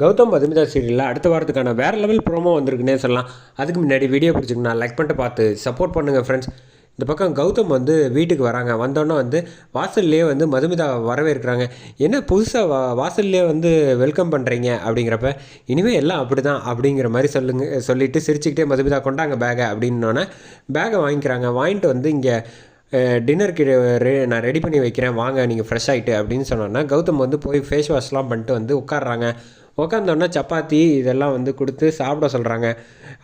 கௌதம் மதுமிதா சீரியலில் அடுத்த வாரத்துக்கான வேறு லெவல் ப்ரோமோ வந்திருக்குன்னே சொல்லலாம். அதுக்கு முன்னாடி வீடியோ பிடிச்சிங்கன்னா லைக் பண்ணிட்டு பார்த்து சப்போர்ட் பண்ணுங்கள் ஃப்ரெண்ட்ஸ் இந்த பக்கம் கௌதம் வந்து வீட்டுக்கு வராங்க. வந்தோடனே வந்து வாசல்லையே வந்து மதுமிதா வரவேற்கிறாங்க. என்ன புதுசாக வா வாசல்லையே வந்து வெல்கம் பண்ணுறீங்க அப்படிங்கிறப்ப இனிமேல் எல்லாம் அப்படி தான் அப்படிங்கிற மாதிரி சொல்லுங்க சொல்லிவிட்டு சிரிச்சுக்கிட்டே மதுமிதா கொண்டாங்க பேகை அப்படின்னோடனே பேகை வாங்கிக்கிறாங்க. வாங்கிட்டு வந்து இங்கே டின்னருக்கு ரெ நான் ரெடி பண்ணி வைக்கிறேன். வாங்க நீங்கள் ஃப்ரெஷ் ஆகிட்டு அப்படின்னு சொன்னோன்னா கௌதம் வந்து போய் ஃபேஸ் வாஷ்லாம் பண்ணிட்டு வந்து உட்காடுறாங்க உட்காந்தோடனே சப்பாத்தி இதெல்லாம் வந்து கொடுத்து சாப்பிட சொல்கிறாங்க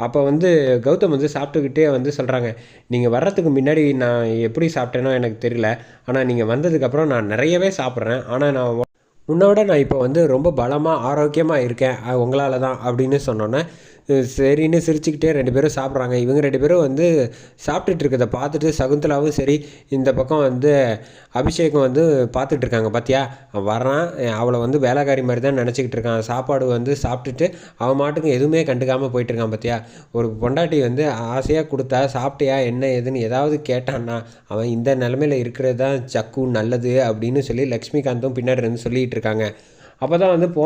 அப்போ வந்து கௌதம் வந்து சாப்பிட்டுக்கிட்டே வந்து சொல்கிறாங்க நீங்கள் வர்றதுக்கு முன்னாடி நான் எப்படி சாப்பிட்டேனோ எனக்கு தெரியல. ஆனால் நீங்கள் வந்ததுக்கப்புறம் நான் நிறையவே சாப்பிட்றேன். ஆனால் நான் உன்னோட நான் இப்போ வந்து ரொம்ப பலமாக ஆரோக்கியமாக இருக்கேன். உங்களால் தான் அப்படின்னு சொன்னோன்னே சரின்னு சிரிச்சுக்கிட்டே ரெண்டு பேரும் சாப்பிட்றாங்க. இவங்க ரெண்டு பேரும் வந்து சாப்பிட்டுட்டு இருக்கிறத பார்த்துட்டு சகுந்தலாவும் சரி இந்த பக்கம் வந்து அபிஷேகம் வந்து பார்த்துட்டு இருக்காங்க. பார்த்தியா வரான் அவளை வந்து வேலைக்காரி மாதிரி தான் நினச்சிக்கிட்டு இருக்கான். சாப்பாடு வந்து சாப்பிட்டுட்டு அவன் மாட்டுக்கு எதுவுமே கண்டுக்காமல் போயிட்டுருக்கான் பார்த்தியா ஒரு பொண்டாட்டி வந்து ஆசையாக கொடுத்தா சாப்பிட்டியா? என்ன ஏதுன்னு ஏதாவது கேட்டான்னா அவன் இந்த நிலமையில இருக்கிறது தான் சக்கு நல்லது அப்படின்னு சொல்லி லக்ஷ்மிகாந்தும் பின்னாடி இருந்து சொல்லிகிட்டு இருக்காங்க. அப்போ தான் வந்து போ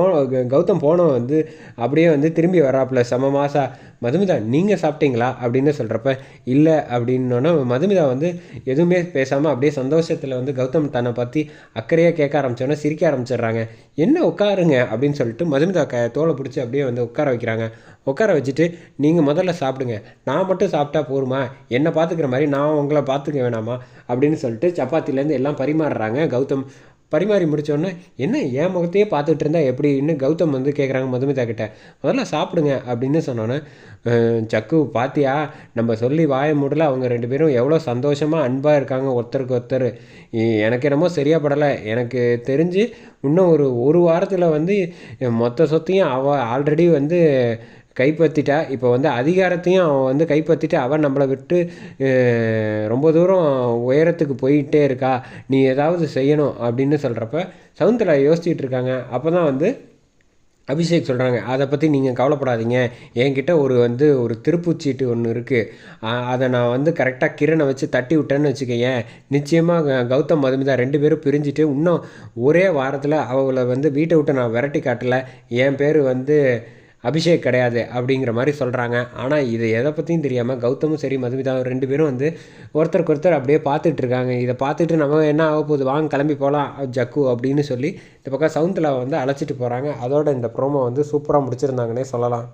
கௌதம் போனவன் வந்து அப்படியே வந்து திரும்பி வராப்புல செம மாசா மதுமிதா நீங்கள் சாப்பிட்டீங்களா? அப்படின்னு சொல்கிறப்ப இல்லை அப்படின்னோன்னா மதுமிதா வந்து எதுவுமே பேசாமல் அப்படியே சந்தோஷத்தில் வந்து கௌதம் தன்னை பற்றி அக்கறையாக கேட்க ஆரம்பித்தோன்னே சிரிக்க ஆரம்பிச்சிடுறாங்க. என்ன உட்காருங்க? அப்படின்னு சொல்லிட்டு மதுமிதா க தோலை பிடிச்சி அப்படியே வந்து உட்கார வைக்கிறாங்க. உட்கார வச்சுட்டு நீங்கள் முதல்ல சாப்பிடுங்க. நான் மட்டும் சாப்பிட்டா போருமா? என்னை பார்த்துக்கிற மாதிரி நான் உங்களை பார்த்துக்க வேணாமா? அப்படின்னு சொல்லிட்டு சப்பாத்திலேருந்து எல்லாம் பரிமாறுறாங்க கௌதம். பரிமாறி முடித்தோடனே என்ன என் முகத்தையே பார்த்துட்டு இருந்தா இன்னும் கௌதம் வந்து கேட்குறாங்க மதுமிதா கிட்ட. முதல்ல சாப்பிடுங்க அப்படின்னு சொன்னோன்னே சக்கு பாத்தியா? நம்ம சொல்லி வாய மூடல அவங்க ரெண்டு பேரும் எவ்வளோ சந்தோஷமாக அன்பாக இருக்காங்க ஒருத்தருக்கு ஒருத்தர். எனக்கு என்னமோ சரியாக படலை. எனக்கு தெரிஞ்சு இன்னும் ஒரு ஒரு வாரத்தில் வந்து மொத்த சொத்தையும் அவள் ஆல்ரெடி வந்து கைப்பற்றிட்டா இப்போ வந்து அதிகாரத்தையும் அவன் வந்து கைப்பற்றிட்டு அவன் நம்மளை விட்டு ரொம்ப தூரம் உயரத்துக்கு போயிட்டே இருக்கா நீ ஏதாவது செய்யணும் அப்படின்னு சொல்கிறப்ப சவுந்தரா யோசிச்சுட்டு இருக்காங்க. அப்போ தான் வந்து அபிஷேக் சொல்கிறாங்க அதை பற்றி நீங்கள் கவலைப்படாதீங்க. என்கிட்ட ஒரு வந்து ஒரு திருப்பூச்சீட்டு ஒன்று இருக்குது அதை நான் வந்து கரெக்டாக கிரணை வச்சு தட்டி விட்டேன்னு வச்சுக்கேன் நிச்சயமாக கௌதம் மதுமிதா ரெண்டு பேரும் பிரிஞ்சுட்டு இன்னும் ஒரே வாரத்தில் அவளை வந்து வீட்டை விட்டு நான் விரட்டி காட்டலை. என் பேர் வந்து அபிஷேக் கிடையாது அப்படிங்கிற மாதிரி சொல்கிறாங்க ஆனால் இது எதை பற்றியும் தெரியாமல் கௌதமும் சரி மதுமிதாவும் ரெண்டு பேரும் வந்து ஒருத்தருக்கு ஒருத்தர் அப்படியே பார்த்துட்டு இருக்காங்க. இதை பார்த்துட்டு நம்ம என்ன ஆக போகுது? வாங்க கிளம்பி போகலாம் ஜக்கு அப்படின்னு சொல்லி இந்த பக்கம் சவுந்தில் வந்து அழைச்சிட்டு போகிறாங்க அதோட இந்த ப்ரோமோ வந்து சூப்பராக முடிச்சிருந்தாங்கன்னே சொல்லலாம்.